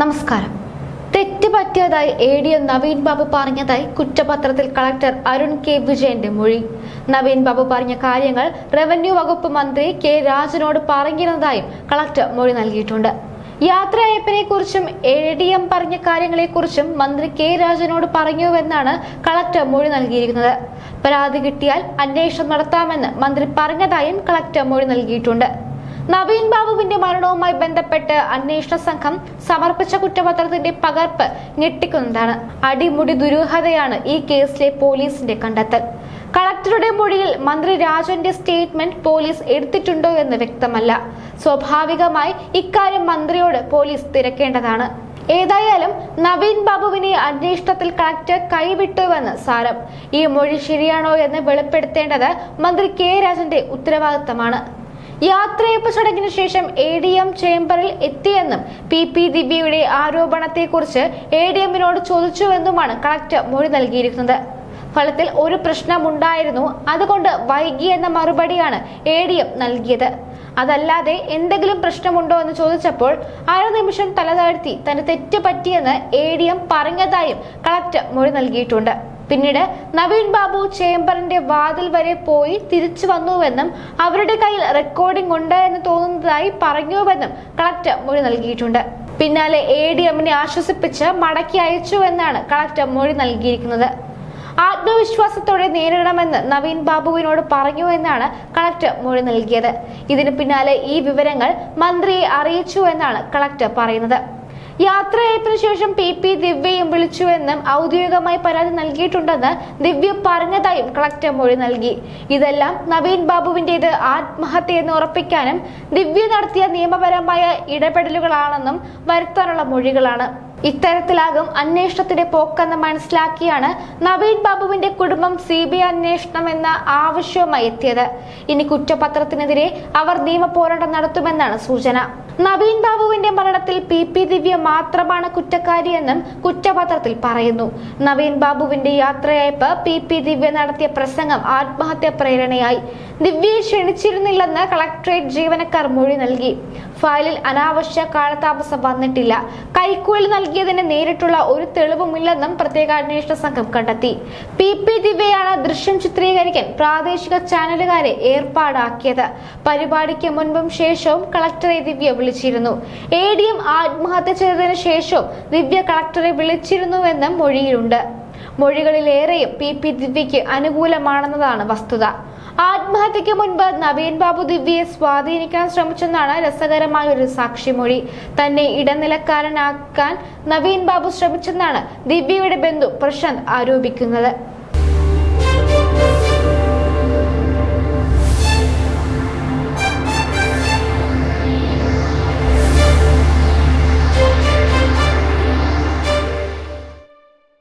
നമസ്കാരം. തെറ്റ് പറ്റിയതായി A D M Naveen Babu പറഞ്ഞതായി കുറ്റപത്രത്തിൽ കളക്ടർ അരുൺ കെ വിജയന്റെ മൊഴി. നവീൻ ബാബു പറഞ്ഞ കാര്യങ്ങൾ റവന്യൂ വകുപ്പ് മന്ത്രി കെ രാജനോട് പറഞ്ഞിരുന്നതായും കളക്ടർ മൊഴി നൽകിയിട്ടുണ്ട്. യാത്രയയപ്പിനെ കുറിച്ചും എ ഡി എം പറഞ്ഞ കാര്യങ്ങളെക്കുറിച്ചും മന്ത്രി കെ രാജനോട് പറഞ്ഞുവെന്നാണ് കളക്ടർ മൊഴി നൽകിയിരിക്കുന്നത്. പരാതി കിട്ടിയാൽ അന്വേഷണം നടത്താമെന്ന് മന്ത്രി പറഞ്ഞതായും കളക്ടർ മൊഴി നൽകിയിട്ടുണ്ട്. നവീൻ ബാബുവിന്റെ മരണവുമായി ബന്ധപ്പെട്ട് അന്വേഷണ സംഘം സമർപ്പിച്ച കുറ്റപത്രത്തിന്റെ പകർപ്പ് ഞെട്ടിക്കുന്നതാണ്. അടിമുടി ദുരൂഹതയാണ് ഈ കേസിലെ പോലീസിന്റെ കണ്ടെത്തൽ. കളക്ടറുടെ മൊഴിയിൽ മന്ത്രി രാജന്റെ സ്റ്റേറ്റ്മെന്റ് പോലീസ് എടുത്തിട്ടുണ്ടോ എന്ന് വ്യക്തമല്ല. സ്വാഭാവികമായി ഇക്കാര്യം മന്ത്രിയോട് പോലീസ് തിരക്കേണ്ടതാണ്. ഏതായാലും നവീൻ ബാബുവിനെ അന്വേഷണത്തിൽ കളക്ടർ കൈവിട്ടുവെന്ന് സാരം. ഈ മൊഴി ശരിയാണോ എന്ന് വെളിപ്പെടുത്തേണ്ടത് മന്ത്രി കെ രാജന്റെ ഉത്തരവാദിത്തമാണ്. യാത്രയപ്പ് ചടങ്ങിന് ശേഷം എ ഡി എം ചേംബറിൽ എത്തിയെന്നും പി പി ദിവ്യയുടെ ആരോപണത്തെക്കുറിച്ച് എ ഡി എമ്മിനോട് ചോദിച്ചുവെന്നുമാണ് കളക്ടർ മൊഴി നൽകിയിരിക്കുന്നത്. ഫലത്തിൽ ഒരു പ്രശ്നമുണ്ടായിരുന്നു. അതുകൊണ്ട് വൈകി എന്ന മറുപടിയാണ് എ ഡി എം നൽകിയത്. അതല്ലാതെ എന്തെങ്കിലും പ്രശ്നമുണ്ടോ എന്ന് ചോദിച്ചപ്പോൾ അര നിമിഷം തലതാഴ്ത്തി തന്നെ തെറ്റ് പറ്റിയെന്ന് എ ഡി എം പറഞ്ഞതായും കളക്ടർ മൊഴി നൽകിയിട്ടുണ്ട്. പിന്നീട് നവീൻ ബാബു ചേംബറിന്റെ വാതിൽ വരെ പോയി തിരിച്ചു വന്നുവെന്നും അവരുടെ കയ്യിൽ റെക്കോർഡിംഗ് ഉണ്ട് എന്ന് തോന്നുന്നതായി പറഞ്ഞുവെന്നും കളക്ടർ മൊഴി നൽകിയിട്ടുണ്ട്. പിന്നാലെ എ ഡി എമ്മിനെ ആശ്വസിപ്പിച്ച് മടക്കി അയച്ചു എന്നാണ് കളക്ടർ മൊഴി നൽകിയിരിക്കുന്നത്. ആത്മവിശ്വാസത്തോടെ നേരിടണമെന്ന് നവീൻ ബാബുവിനോട് പറഞ്ഞു എന്നാണ് കളക്ടർ മൊഴി നൽകിയത്. ഇതിനു പിന്നാലെ ഈ വിവരങ്ങൾ മന്ത്രിയെ അറിയിച്ചു എന്നാണ് കളക്ടർ പറയുന്നത്. യാത്രയയപ്പിന് ശേഷം പി പി ദിവ്യയും വിളിച്ചുവെന്നും ഔദ്യോഗികമായി പരാതി നൽകിയിട്ടുണ്ടെന്ന് ദിവ്യ പറഞ്ഞതായും കളക്ടർ മൊഴി നൽകി. ഇതെല്ലാം നവീൻ ബാബുവിന്റേത് ആത്മഹത്യയെന്ന് ഉറപ്പിക്കാനും ദിവ്യ നടത്തിയ നിയമപരമായ ഇടപെടലുകളാണെന്നും വരുത്താനുള്ള മൊഴികളാണ്. ഇത്തരത്തിലാകും അന്വേഷണത്തിന്റെ പോക്കെന്ന് മനസ്സിലാക്കിയാണ് നവീൻ ബാബുവിന്റെ കുടുംബം സി ബി ഐ അന്വേഷണം എന്ന ആവശ്യവുമായി എത്തിയത്. ഇനി കുറ്റപത്രത്തിനെതിരെ അവർ നിയമ പോരാട്ടം നടത്തുമെന്നാണ് സൂചന. നവീൻ ബാബുവിന്റെ മരണത്തിൽ പി പി ദിവ്യ മാത്രമാണ് കുറ്റക്കാരിയെന്നും കുറ്റപത്രത്തിൽ പറയുന്നു. നവീൻ ബാബുവിന്റെ യാത്രയയപ്പ് പി പി ദിവ്യ നടത്തിയ പ്രസംഗം ആത്മഹത്യ പ്രേരണയായി. ദിവ്യയെ ക്ഷണിച്ചിരുന്നില്ലെന്ന് കളക്ടറേറ്റ് ജീവനക്കാർ മൊഴി നൽകി. ഫയലിൽ അനാവശ്യ കാലതാമസം വന്നിട്ടില്ല. കൈക്കൂലി നൽകിയതിന് നേരിട്ടുള്ള ഒരു തെളിവുമില്ലെന്നും പ്രത്യേക അന്വേഷണ സംഘം കണ്ടെത്തി. പി പി ദിവ്യയാണ് ദൃശ്യം ചിത്രീകരിക്കാൻ പ്രാദേശിക ചാനലുകാരെ ഏർപ്പാടാക്കിയത്. പരിപാടിക്ക് മുൻപും ശേഷവും കളക്ടറെ ദിവ്യ വിളിച്ചിരുന്നു. എ ഡി എം ആത്മഹത്യ ചെയ്തതിനു ശേഷവും ദിവ്യ കളക്ടറെ വിളിച്ചിരുന്നുവെന്നും മൊഴിയിലുണ്ട്. മൊഴികളിലേറെയും പി പി ദിവ്യയ്ക്ക് അനുകൂലമാണെന്നതാണ് വസ്തുത. ആത്മഹത്യക്ക് മുൻപ് നവീൻ ബാബു ദിവ്യയെ സ്വാധീനിക്കാൻ ശ്രമിച്ചെന്നാണ് രസകരമായ ഒരു സാക്ഷിമൊഴി. തന്നെ ഇടനിലക്കാരനാക്കാൻ നവീൻ ബാബു ശ്രമിച്ചെന്നാണ് ദിവ്യയുടെ ബന്ധു പ്രശാന്ത് ആരോപിക്കുന്നത്.